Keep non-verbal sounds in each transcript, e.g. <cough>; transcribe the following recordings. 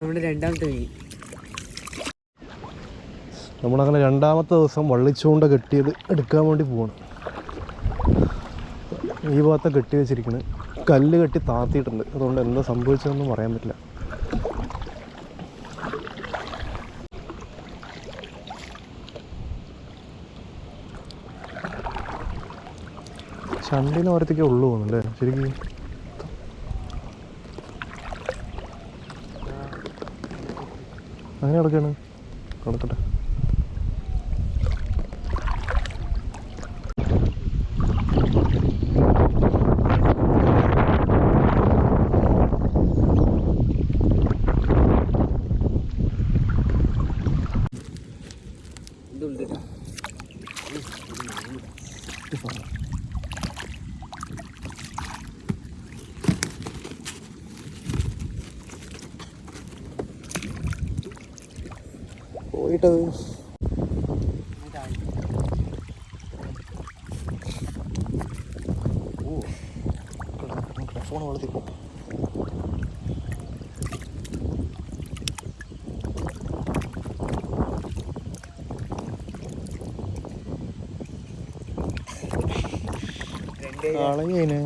നമ്മുടെ രണ്ടാമത്തെ മീൻ നമ്മളങ്ങനെ രണ്ടാമത്തെ ദിവസം വള്ളിച്ചൂണ്ട കെട്ടിയത് എടുക്കാൻ വേണ്ടി പോവാണ്. ഈ ഭാഗത്തെ കെട്ടി വെച്ചിരിക്കുന്നത് കല്ല് കെട്ടി താത്തിയിട്ടുണ്ട്. അതുകൊണ്ട് എന്താ സംഭവിച്ചതെന്നും പറയാൻ പറ്റില്ല. ചണ്ടിന് ഓരത്തേക്കേ ഉള്ളൂ തോന്നുന്നല്ലേ ശരിക്കും അങ്ങനെ കിടക്കാണ് കിടക്കട്ടെ പോയിട്ടത് ഫോൺ വളർത്തി പോ. <laughs> രണ്ട് കളയതിന്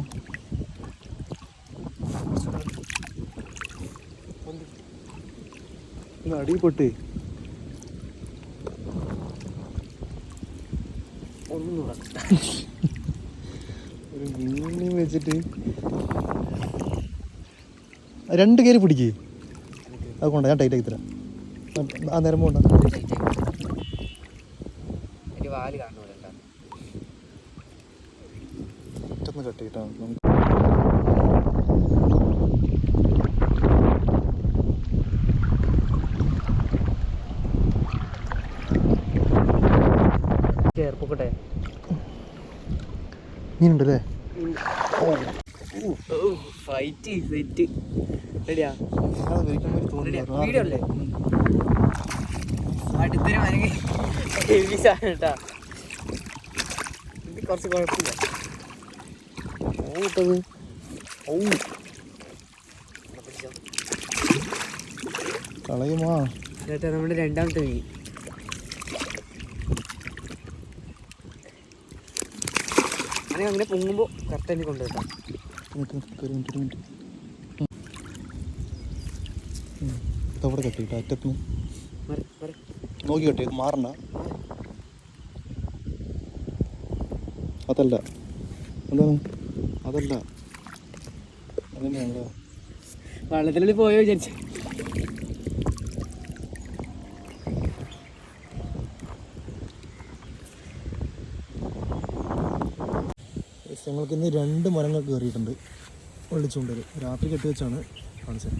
ഒന്നുകൂടെ ഒരു മീൻ വെച്ചിട്ട് രണ്ട് കയറി പിടിക്കേ. അത് കൊണ്ട ഞാൻ ടൈറ്റ് ആക്കി തരാം. ആ നേരം പോണ്ട. വാൽ കാണുന്നില്ല കട്ട് കട്ട് ചെയ്തിട്ടാ ചേർപ്പൊക്കട്ടെ മീനുണ്ടല്ലേ? ഫൈറ്റ് സെറ്റ് റെഡിയാ? വീഡിയോ അല്ലേ? അടുത്തൊരു മരങ്ങ ഹെവി സാധനം കേട്ടാ ഇത് കുറച്ച് കുഴപ്പമില്ല. ഓട്ടത് ഓ കളയുമാ? ചേട്ടാ നമ്മുടെ രണ്ടാമത്തെ മീൻ. അങ്ങനെ അങ്ങനെ പൊങ്ങുമ്പോൾ കറക്റ്റ് എനിക്ക് കൊണ്ടുവരാം നിക്ക് നിക്ക് ഒരു മിനിറ്റ് ഒരു മിനിറ്റ്. ഇതവിടെ കട്ട് ചെയ്തിട്ട് അറ്റത്ത് മറി മറി നോക്കി കെട്ടി മാറണ്ട. അതല്ല. എന്താണ്? അതല്ല. അങ്ങനെയാണല്ലോ വെള്ളത്തിലുള്ളിൽ പോയോ വിചാരിച്ചു. ഗൈസ് ഞങ്ങൾക്ക് ഇന്ന് രണ്ട് മരങ്ങൾ കയറിയിട്ടുണ്ട്. ഒളിച്ചുകൊണ്ടൊരു രാത്രി കെട്ടിവെച്ചാണ് കാണിച്ചത്.